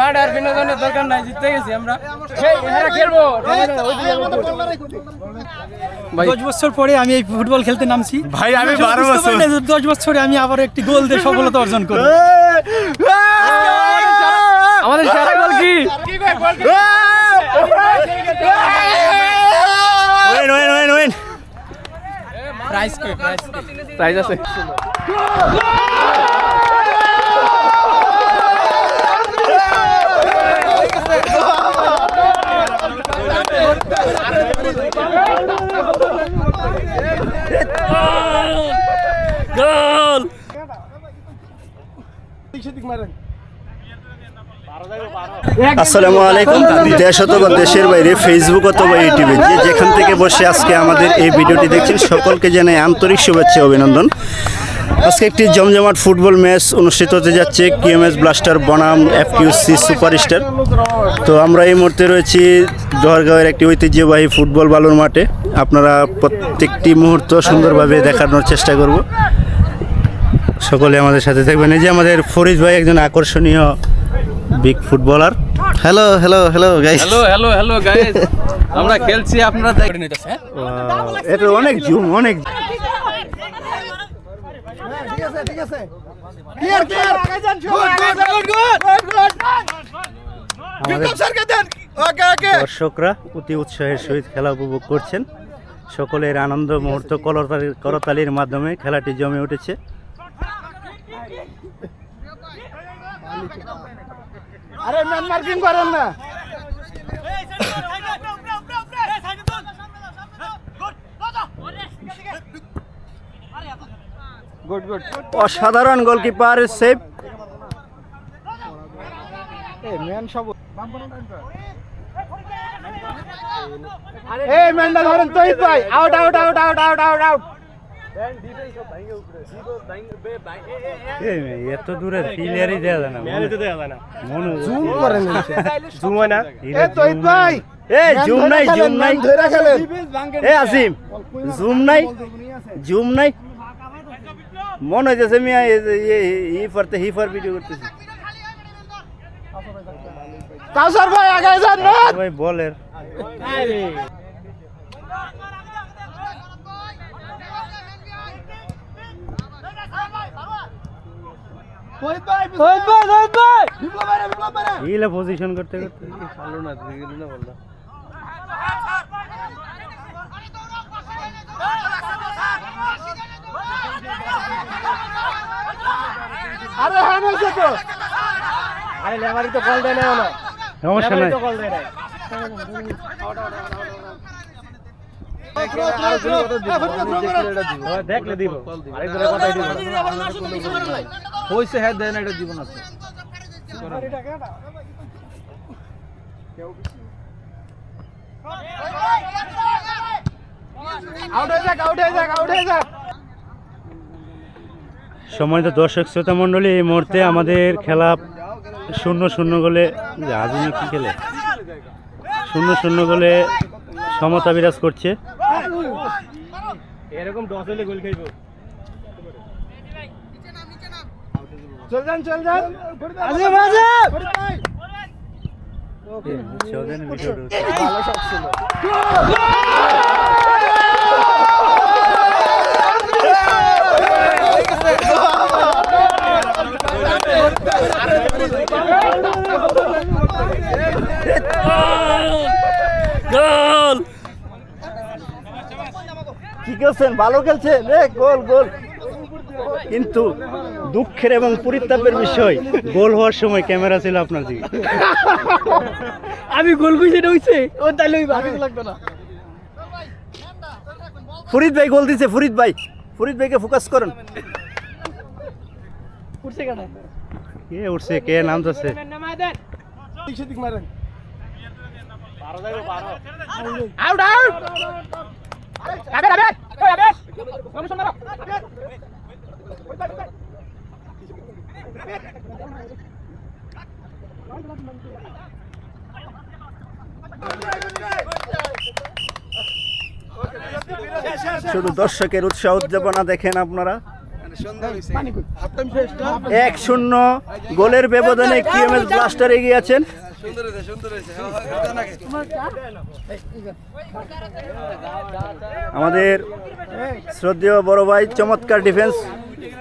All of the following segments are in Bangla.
মাঠ আর বিনোদনের দরকার নাই জিততে গেছি আমরা দশ বছর পরে আমি এই ফুটবল খেলতে নামছি। ভাই আমি বারো বছর দশ বছরে আমি আবার একটি গোল দিয়ে সফলতা অর্জন করব আমাদের সেরা গোল কি Owen Owen Owen Owen Price Price আছে। আসসালামু আলাইকুম। দেশ অথবা দেশের বাইরে ফেসবুক অথবা ইউটিউবে যে যেখান থেকে বসে আজকে আমাদের এই ভিডিওটি দেখছেন, সকলকে জানাই আন্তরিক শুভেচ্ছা অভিনন্দন। আজকে একটি জমজমাট ফুটবল ম্যাচ অনুষ্ঠিত হতে যাচ্ছে কিউএমএস ব্লাস্টার বনাম এফকিউসি সুপারস্টার। তো আমরা এই মুহূর্তে রয়েছি দোহারগাঁওয়ের একটি ঐতিহ্যবাহী ফুটবল বালুর মাঠে। আপনারা প্রত্যেকটি মুহূর্ত সুন্দরভাবে দেখানোর চেষ্টা করব। সকলে আমাদের সাথে থাকবেন। এই যে আমাদের ফরিদ ভাই একজন আকর্ষণীয় big footballer hello hello hello guys hello hello hello guys আমরা খেলছি আপনারা দেখে নিতেছে হ্যাঁ এটা অনেক জুম অনেক আমাদের দর্শকরা অতি উৎসাহের সহিত খেলা উপভোগ করছেন। সকলের আনন্দ মুহূর্ত করতালি- করতালির মাধ্যমে খেলাটি জমে উঠেছে। আরে ম্যান মার্কিং করেন না। গুড গুড অসাধারণ গোলকিপার সেভ এই ম্যান সব এই ম্যানটা ধরেন তৈরি ভাই। Out out out out out out out এত দূরে প্লেয়ারই দেওয়া যায় না জুম করেন জুম হয় না এ তৈরি ভাই এ জুম নাই জুম নাই ধরে এ আসিম জুম নাই জুম নাই মনে হইতেছে মিয়া ই পারতে হি পার ভিডিও করতেছি কাউসার ভাই আগে যান ভাই বলের তৈরি ভাই তৈরি ভাই তৈরি ভাই বিপ্লব ভাই বিপ্লব ভাই ইলা পজিশন করতে করতে ভালো না দিল না বললা আরে হ্যাঁ হয়েছে তো আরে লেবারি তো কল দেয় না না সমস্যা নাই কল দেয় না দেখলে দিব হইছে হ্যাঁ দেন এটা জীবন আছে। আউট যাক আউট যাক আউট যাক। সম্মানিত দর্শক শ্রোতা মণ্ডলী এই মুহূর্তে আমাদের খেলা শূন্য শূন্য গোলে আজমি কি খেলে? শূন্য শূন্য গোলে সমতা বিরাজ করছে। এরকম দশ হলে গোল খাইবো চল যান চল যান। ভালো শট ছিল। কি খেলছেন? ভালো খেলছেন? রে গোল গোল। কিন্তু দুঃখের এবং পরিতাপের বিষয় গোল হওয়ার সময় ক্যামেরা ছিল আপনার দিকে আমি গোল এটা হইছে ও তাইলে ওই ভাবিস লাগতো না ফরিদ ভাই গোল দিছে ফরিদ ভাই ফরিদ ভাইকে ফোকাস করুন উঠছে কেন কে উঠছে কে নাম মারেন আউট আউট আবে আবে ওই আবে শুধু দর্শকের উৎসাহ উদ্যাপনা দেখেন আপনারা। এক শূন্য গোলের ব্যবধানে কিএমএস ব্লাস্টার এগিয়ে আছেন। আমাদের শ্রদ্ধেয় বড় ভাই, চমৎকার ডিফেন্স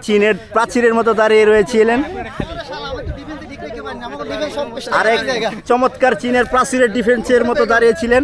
চীনের প্রাচীরের মতো দাঁড়িয়ে রয়েছিলেন আরেক চমৎকার চীনের প্রাচীরের ডিফেন্সের মতো দাঁড়িয়েছিলেন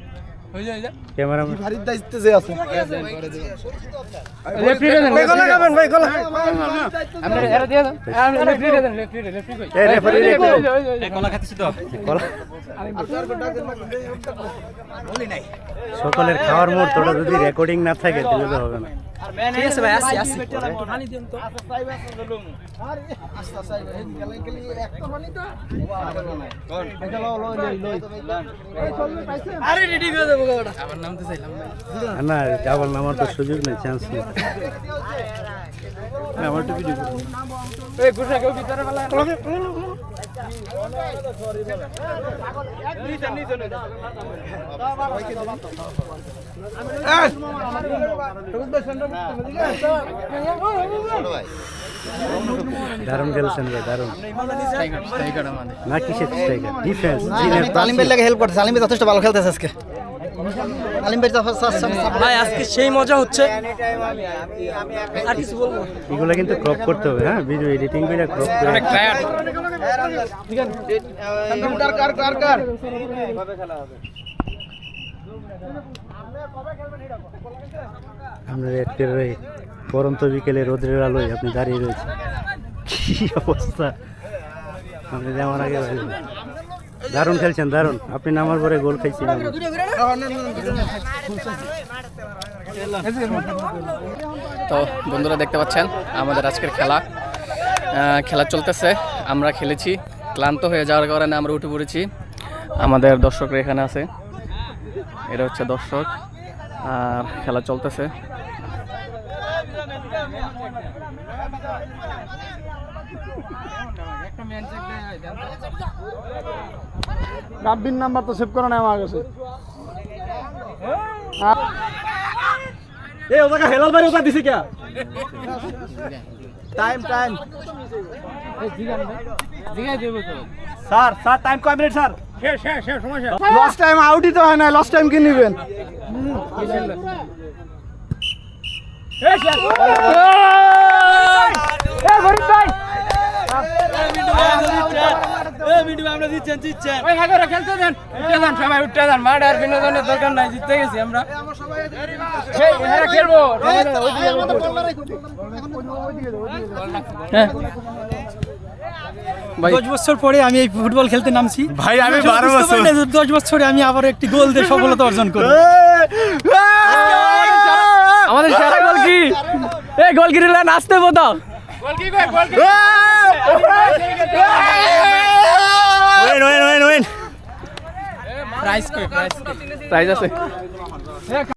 সকলের খাওয়ার মুহূর্তটা যদি রেকর্ডিং না থাকে তাহলে তো হবে না। ঠিক আছে ভাই আসি আসি আরে রেডি করে দেবো ওটা আমার চাইলাম না ডাবল নামার তো সুযোগ নেই চান্স নেই আমার তো ভিডিও এই গুছা কেউ ভিতরে ফেলা দারুণ খেলছেন ভাই দারুণ। টাইগার টাইগার আমাদের। না কিসের ডিফেন্স চীনের ভাই লাগে হেল্প করতেছে আলিম ভাই যথেষ্ট ভালো খেলতেছে আজকে। ভাই আজকে সেই মজা হচ্ছে। আর কিছু বলব? এগুলো কিন্তু ক্রপ করতে হবে হ্যাঁ? ভিডিও এডিটিং করে ক্রপ করে অনেক টায়ার্ড কার কার কার আপনার একেবারে পরন্ত বিকেলে রোদ্রের আলোয় আপনি দাঁড়িয়ে রয়েছেন। কি অবস্থা? আপনি যেমন আগে। দারুণ খেলছেন, দারুণ। আপনি নামার পরে গোল খাইছিলেন তো বন্ধুরা দেখতে পাচ্ছেন, আমাদের আজকের খেলা। খেলা চলতেছে। আমরা খেলেছি। ক্লান্ত হয়ে যাওয়ার কারণে আমরা উঠে পড়েছি। আমাদের দর্শকরা এখানে আছে। এটা হচ্ছে দর্শক। আর খেলা চলতেছে। রাব্বির নাম্বার তো সেভ করা নাই আমার কাছে এ ওটা হেলাল ভাই ওটা দিছে কে? Time time sir sir time কয় মিনিট স্যার? লস্ট টাইম আউটই তো হয় না লস্ট টাইম কি নেবেন। ওই হাগরে খেলতে দেন উঠে দেন সবাই উঠে দেন মাঠ আর বিনোদনের দরকার নাই জিততে গেছি আমরা সেই এরা খেলব হ্যাঁ দশ বছর পরে আমি এই ফুটবল খেলতে নামছি। ভাই আমি বারো বছর। দশ বছরে আমি আবার একটি গোল দিয়ে সফলতা অর্জন করি। আমাদের সেরা গোল কি এই গোল কিরিলা নাচতে বোধ গোল কি গোল কি Owen Owen Owen Owen Price কই প্রাইস প্রাইস আছে।